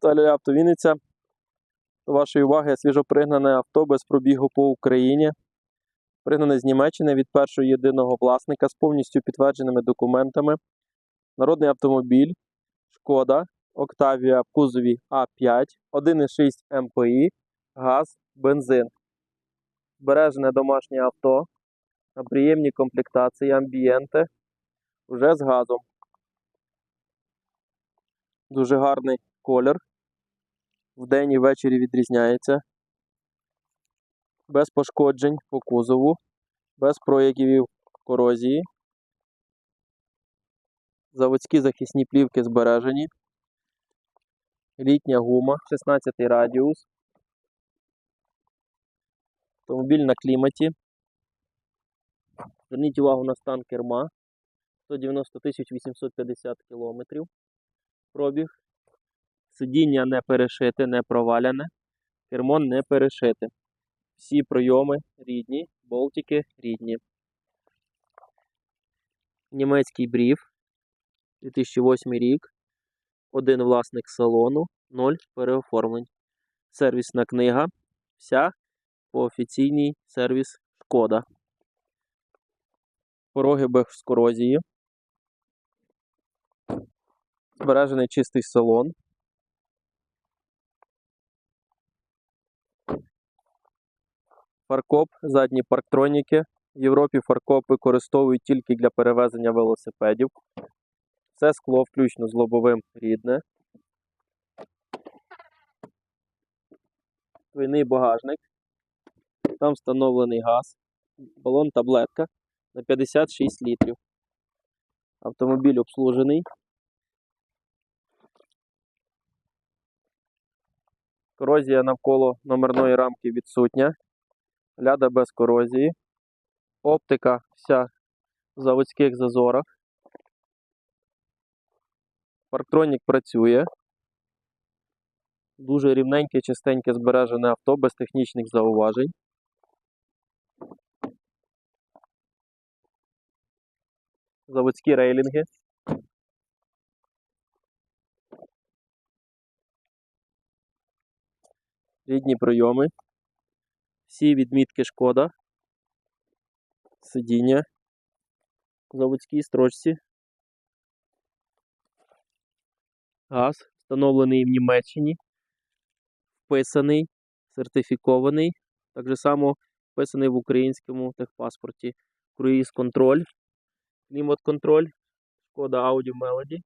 Сталі авто Вінниця. До вашої уваги свіжопригнане авто без пробігу по Україні. Пригнане з Німеччини від першого єдиного власника з повністю підтвердженими документами. Народний автомобіль, Шкода, Октавія кузові А5, 1,6 МПІ, газ, бензин. Збережене домашнє авто на комплектації амбієнти, вже з газом. Дуже гарний колір. Вдень і ввечері відрізняється. Без пошкоджень по кузову, без проявів корозії. Заводські захисні плівки збережені. Літня гума, 16 радіус. Автомобіль на кліматі. Зверніть увагу на стан керма. 190 850 км. Пробіг. Сидіння не перешите, не проваляне. Кермо не перешите. Всі пройоми рідні, болтики рідні. Німецький брів. 2008 рік. Один власник салону, 0 переоформлень. Сервісна книга. Вся по офіційній сервіс Шкода. Пороги без корозії. Збережений чистий салон. Фаркоп, задні парктроніки. В Європі фаркоп використовують тільки для перевезення велосипедів. Все скло включно з лобовим рідне. Двойний багажник. Там встановлений газ. Балон таблетка на 56 літрів. Автомобіль обслужений. Корозія навколо номерної рамки відсутня. Ляда без корозії. Оптика вся в заводських зазорах. Парктронік працює. Дуже рівненьке, чистеньке збережене авто без технічних зауважень. Заводські рейлінги. Рідні прийоми. Всі відмітки шкода. Сидіння. в Заводській строчці. Газ встановлений в Німеччині. Вписаний, сертифікований. Так само вписаний в українському техпаспорті. Круїз контроль, клімат контроль, шкода Audi Melody.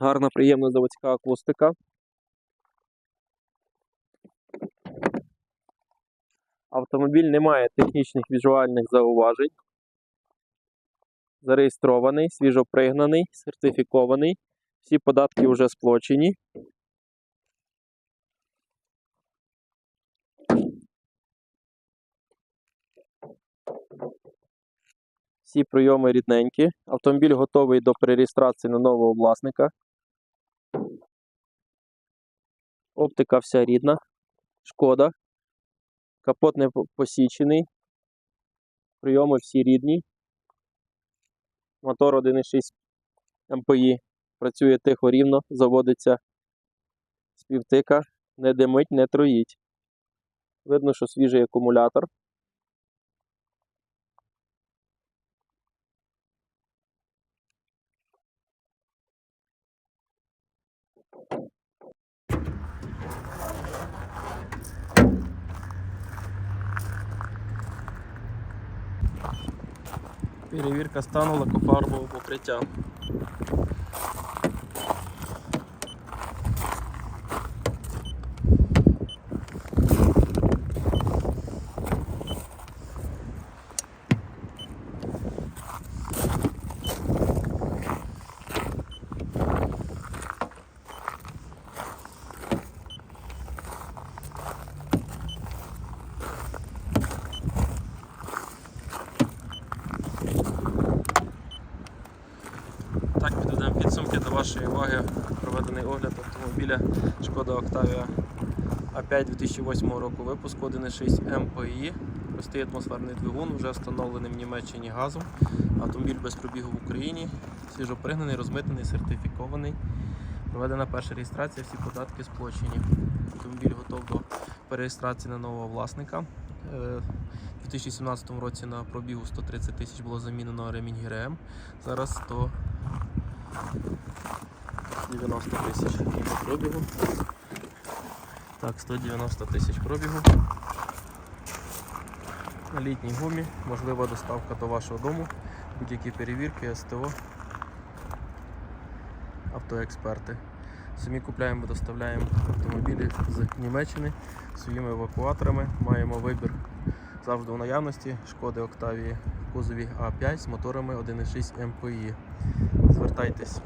Гарна, приємна заводська акустика. Автомобіль не має технічних візуальних зауважень. Зареєстрований, свіжопригнаний, сертифікований. Всі податки вже сплочені. Всі прийоми рідненькі. Автомобіль готовий до перереєстрації на нового власника. Оптика вся рідна. Шкода. Капот не посічений. Прийоми всі рідні. Мотор 1,6 МПІ. Працює тихо рівно, заводиться з півтика, не димить, не троїть. Видно, що свіжий акумулятор. Перевірка стану лакофарбового покриття. До вашої уваги. Проведений огляд автомобіля Шкода Octavia А5 2008 року випуску 1.6 МПІ. Простий атмосферний двигун, вже встановлений в Німеччині газом. Автомобіль без пробігу в Україні, свіжопригнаний, розмитнений, сертифікований. Проведена перша реєстрація, всі податки сплачені. Автомобіль готов до перереєстрації на нового власника. Е, У 2017 році на пробігу 130 тисяч було замінено ремінь ГРМ. Зараз 190 тисяч пробігу. Так, 190 тисяч пробігу. На літній гумі можлива доставка до вашого дому, будь-які перевірки, СТО, автоексперти. Самі купляємо, доставляємо автомобілі з Німеччини своїми евакуаторами. Маємо вибір завжди у наявності шкоди Октавії в кузові А5 з моторами 1.6 МПІ. Звертайтесь.